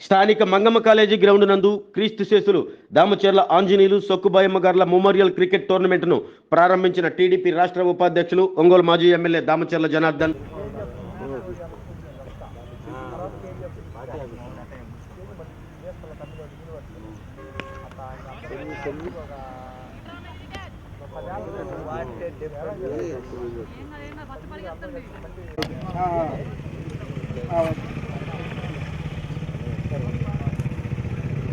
స్థానిక Mangamma college ground నందు క్రీస్తు శేషులు దామచర్ల ఆంజనేయులు సొక్కుబాయమ్మ గార్ల మెమోరియల్ క్రికెట్ టోర్నమెంట్ను ప్రారంభించిన టీడీపీ రాష్ట్ర ఉపాధ్యక్షులు ఒంగోలు మాజీ ఎమ్మెల్యే దామచర్ల జనార్దన్.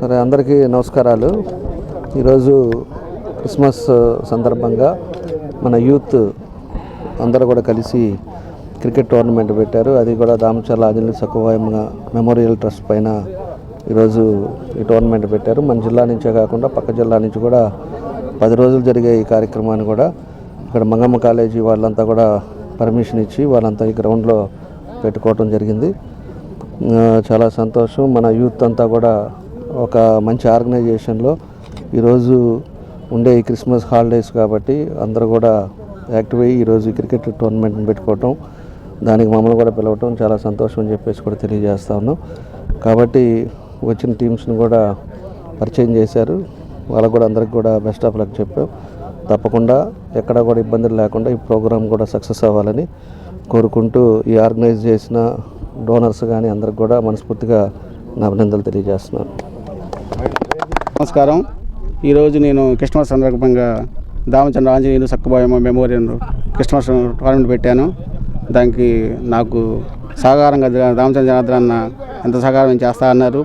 సరే అందరికీ నమస్కారాలు. ఈరోజు క్రిస్మస్ సందర్భంగా మన యూత్ అందరూ కూడా కలిసి క్రికెట్ టోర్నమెంట్ పెట్టారు. అది కూడా దామచర్ల ఆంజనేయ సక్కువాయమ్మ మెమోరియల్ ట్రస్ట్ పైన ఈరోజు ఈ టోర్నమెంట్ పెట్టారు. మన జిల్లా నుంచే కాకుండా పక్క జిల్లా నుంచి కూడా పది రోజులు జరిగే ఈ కార్యక్రమాన్ని కూడా ఇక్కడ మంగమ్మ కాలేజీ వాళ్ళంతా కూడా పర్మిషన్ ఇచ్చి వాళ్ళంతా ఈ గ్రౌండ్లో పెట్టుకోవటం జరిగింది. చాలా సంతోషం. మన యూత్ అంతా కూడా ఒక మంచి ఆర్గనైజేషన్లో ఈరోజు ఉండే ఈ క్రిస్మస్ హాలిడేస్ కాబట్టి అందరూ కూడా యాక్టివ్ అయ్యి ఈరోజు క్రికెట్ టోర్నమెంట్ని పెట్టుకోవటం దానికి మమ్మల్ని కూడా పిలవటం చాలా సంతోషం అని చెప్పేసి కూడా తెలియజేస్తా ఉన్నాం. కాబట్టి వచ్చిన టీమ్స్ని కూడా పరిచయం చేశారు. వాళ్ళకు కూడా అందరికి కూడా బెస్ట్ ఆఫ్ లక్ చెప్పాం. తప్పకుండా ఎక్కడ కూడా ఇబ్బందులు లేకుండా ఈ ప్రోగ్రాం కూడా సక్సెస్ అవ్వాలని కోరుకుంటూ ఈ ఆర్గనైజ్ చేసిన డోనర్స్ కానీ అందరికి కూడా మనస్ఫూర్తిగా నా అభినందనలు తెలియజేస్తున్నాను. నమస్కారం. ఈరోజు నేను క్రిస్మస్ సందర్భంగా Damachandra Anjaneyulu Sakkubayamma memorial Christmas tournament పెట్టాను. దానికి నాకు సహకారంగా దా- దామచంద్ర జనార్దన్ అన్న ఎంత సహకారం చేస్తా అన్నారు.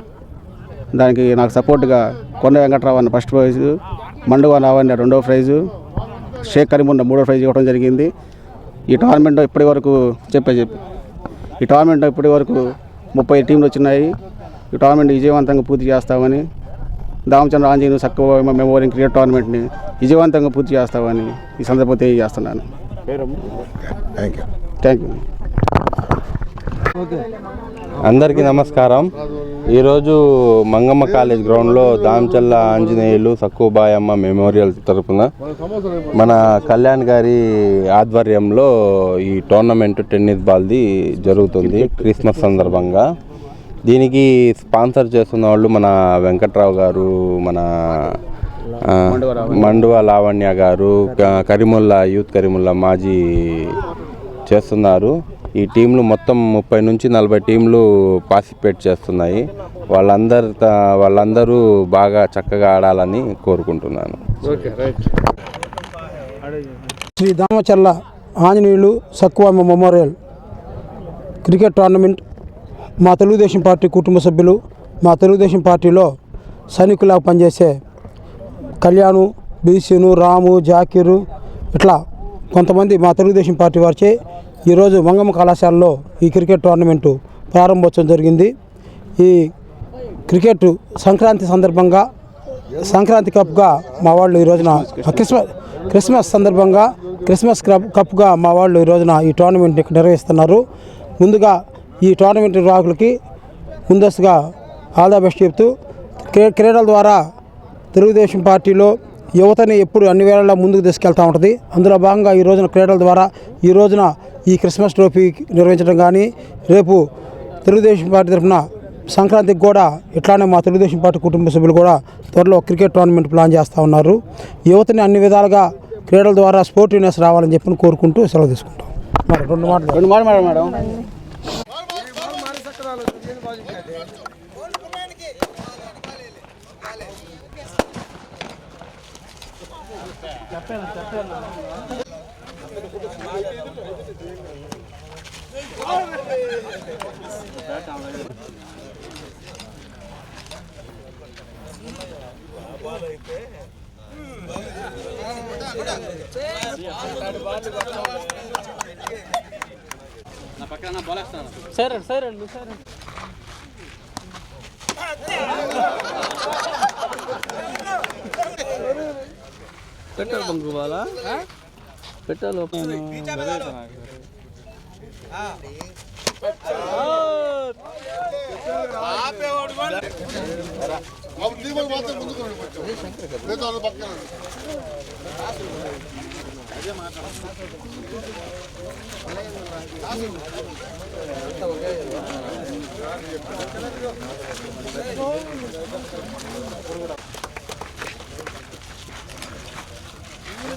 దానికి నాకు సపోర్ట్గా కొండ వెంకట్రావు అన్న ఫస్ట్ ప్రైజు మండువా రావన్న రెండో ప్రైజు షేక్ కరీమున్న మూడో ప్రైజ్ ఇవ్వడం జరిగింది. ఈ టోర్నమెంట్ ఇప్పటి వరకు చెప్పే చెప్పి ఈ టోర్నమెంట్ ఇప్పటి వరకు ముప్పై టీంలు వచ్చినాయి. ఈ టోర్నమెంట్ విజయవంతంగా పూర్తి చేస్తామని దామచంద్ర ఆంజనేయులు సక్కువ మెమోరియల్ క్రికెట్ టోర్నమెంట్ని విజయవంతంగా పూర్తి చేస్తామని ఈ సందర్భంగా తెలియజేస్తున్నాను. Thank you. Thank you. అందరికీ నమస్కారం. ఈరోజు మంగమ్మ కాలేజ్ గ్రౌండ్లో దామచల్ల ఆంజనేయులు సక్కుబాయమ్మ మెమోరియల్ తరఫున మన కళ్యాణ్ గారి ఆధ్వర్యంలో ఈ టోర్నమెంట్ టెన్నిస్ బాల్ది జరుగుతుంది క్రిస్మస్ సందర్భంగా. దీనికి స్పాన్సర్ చేస్తున్న వాళ్ళు మన వెంకట్రావు గారు మన మండువ లావణ్య గారు క- యూత్ కరిముల్లా మాజీ చేస్తున్నారు. ఈ టీంలు మొత్తం ముప్పై నుంచి నలభై టీంలు పార్టిసిపేట్ చేస్తున్నాయి. వాళ్ళందరు వాళ్ళందరూ బాగా చక్కగా ఆడాలని కోరుకుంటున్నాను. Shri Damacharla Anjaneyulu Sakkuvama memorial cricket tournament మా తెలుగుదేశం పార్టీ కుటుంబ సభ్యులు మా తెలుగుదేశం పార్టీలో సైనికులా పనిచేసే కళ్యాణు బీసీను రాము జాకీరు ఇట్లా కొంతమంది మా తెలుగుదేశం పార్టీ వారిచే ఈరోజు మంగమ్మ కళాశాలలో ఈ క్రికెట్ టోర్నమెంటు ప్రారంభోత్సవం జరిగింది. ఈ క్రికెట్ సంక్రాంతి సందర్భంగా సంక్రాంతి కప్గా మా వాళ్ళు ఈ రోజున క్రిస్మస్ క్రిస్మస్ సందర్భంగా క్రిస్మస్ కప్ కప్గా మా వాళ్ళు ఈ రోజున ఈ టోర్నమెంట్ ఇక్కడ నిర్వహిస్తున్నారు. ముందుగా ఈ టోర్నమెంట్ రాకులకి ముందస్తుగా ఆల్ ద బెస్ట్ చెప్తూ క్రీ క్రీడల ద్వారా తెలుగుదేశం పార్టీలో యువతని ఎప్పుడు అన్ని వేళల్లో ముందుకు తీసుకెళ్తూ ఉంటుంది. అందులో భాగంగా ఈ రోజున క్రీడల ద్వారా ఈ రోజున ఈ క్రిస్మస్ ట్రోఫీ నిర్వహించడం కానీ రేపు తెలుగుదేశం పార్టీ తరఫున సంక్రాంతికి కూడా ఇట్లానే మా తెలుగుదేశం పార్టీ కుటుంబ సభ్యులు కూడా త్వరలో క్రికెట్ టోర్నమెంట్ ప్లాన్ చేస్తూ ఉన్నారు. యువతని అన్ని విధాలుగా క్రీడల ద్వారా స్పోర్టివ్నెస్ రావాలని చెప్పి కోరుకుంటూ సెలవు తీసుకుంటాం. మరి రెండు మాటలు రెండు మాట మేడం. మేడం దీపాలు మాత్రం సరే రండి కొంచెం. మిగతా వాళ్ళు పక్కన రండి. కెప్టెన్ ఇద్దరు